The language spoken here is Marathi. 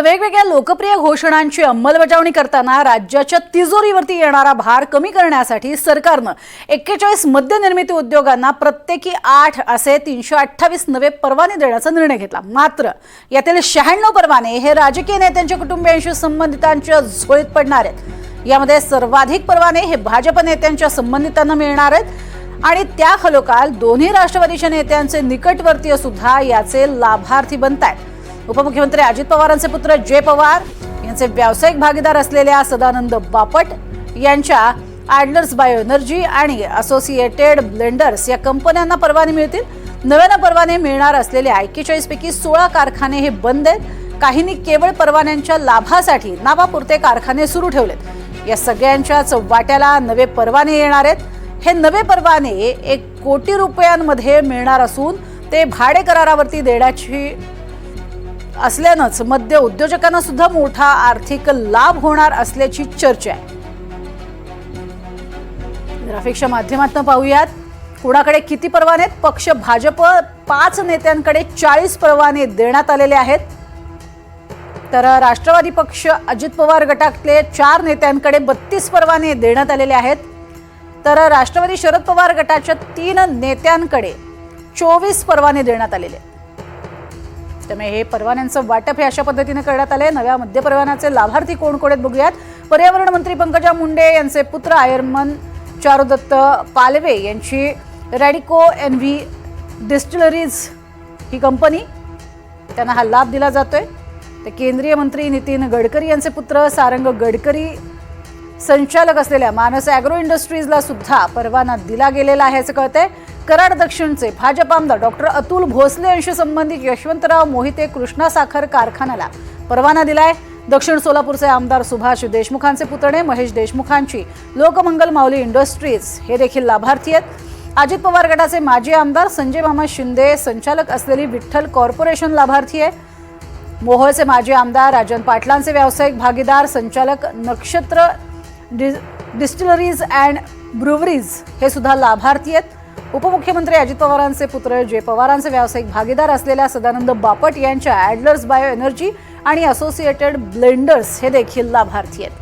तर वेगवेगळ्या लोकप्रिय घोषणांची अंमलबजावणी करताना राज्याच्या तिजोरीवरती येणारा भार कमी करण्यासाठी सरकारनं एक्केचाळीस मद्यनिर्मिती उद्योगांना प्रत्येकी आठ असे तीनशे अठ्ठावीस नवे परवाने देण्याचा निर्णय घेतला. मात्र यातील शहाण्णव परवाने हे राजकीय नेत्यांच्या कुटुंबियांशी संबंधितांच्या झोळीत पडणार आहेत. यामध्ये सर्वाधिक परवाने हे भाजप नेत्यांच्या संबंधितांना मिळणार आहेत आणि त्या खालोखाल दोन्ही राष्ट्रवादीच्या नेत्यांचे निकटवर्तीय सुद्धा याचे लाभार्थी बनत आहेत उपमुख्यमंत्री अजित पवारांचे पुत्र जे पवार यांचे व्यावसायिक भागीदार असलेल्या सदानंद बापट यांच्या ॲडलर्स बायो एनर्जी आणि असोसिएटेड ब्लेंडर्स या कंपन्यांना परवाने मिळतील. नव्यानं परवाने मिळणार असलेले एक्केचाळीस पैकी सोळा कारखाने हे बंद आहेत. काहींनी केवळ परवान्यांच्या लाभासाठी नावापुरते कारखाने सुरू ठेवलेत. या सगळ्यांच्याच वाट्याला नवे परवाने येणार आहेत. हे नवे परवाने एक कोटी रुपयांमध्ये मिळणार असून ते भाडे करारावरती देण्याची असल्यानंच मध्य उद्योजकांना सुद्धा मोठा आर्थिक लाभ होणार असल्याची चर्चा आहे. ग्राफिक्सच्या माध्यमातून पाहूयात. कुणाकडे किती परवाने आहेत? पक्ष भाजप पाच नेत्यांकडे चाळीस परवाने देण्यात आलेले आहेत. तर राष्ट्रवादी पक्ष अजित पवार गटातले चार नेत्यांकडे बत्तीस परवाने देण्यात आलेले आहेत. तर राष्ट्रवादी शरद पवार गटाच्या तीन नेत्यांकडे चोवीस परवाने देण्यात आलेले आहेत. त्यामुळे हे परवान्यांचं वाटप हे अशा पद्धतीने करण्यात आले नव्या मद्य परवान्याचे लाभार्थी कोण कोण आहेत बघूयात. पर्यावरण मंत्री पंकजा मुंडे यांचे पुत्र आयर्मन चारुदत्त पालवे यांची रॅडिको एन व्ही डिस्टिलरीज ही कंपनी त्यांना हा लाभ दिला जातोय. तर केंद्रीय मंत्री नितीन गडकरी यांचे पुत्र सारंग गडकरी संचालक असलेल्या मानस अॅग्रो इंडस्ट्रीजला सुद्धा परवाना दिला गेलेला आहे असं कळतंय. कराड दक्षिणचे भाजप आमदार डॉक्टर अतुल भोसले यांशी संबंधित यशवंतराव मोहिते कृष्णा साखर कारखान्याला परवाना दिलाय. दक्षिण सोलापूरचे आमदार सुभाष देशमुखांचे पुतणे महेश देशमुखांची लोकमंगल माऊली इंडस्ट्रीज हे देखील लाभार्थी आहेत. अजित पवार गटाचे माजी आमदार संजय मामा शिंदे संचालक असलेली विठ्ठल कॉर्पोरेशन लाभार्थी आहे. मोहोळचे माजी आमदार राजन पाटलांचे व्यावसायिक भागीदार संचालक नक्षत्र डि डिस्टिलरीज अँड ब्रुवरीज हे सुद्धा लाभार्थी आहेत. उपमुख्यमंत्री अजित पवारांचे पुत्र जे पवारांचे व्यावसायिक भागीदार असलेल्या सदानंद बापट यांच्या ॲडलर्स बायो एनर्जी आणि असोसिएटेड ब्लेंडर्स हे देखील लाभार्थी आहेत.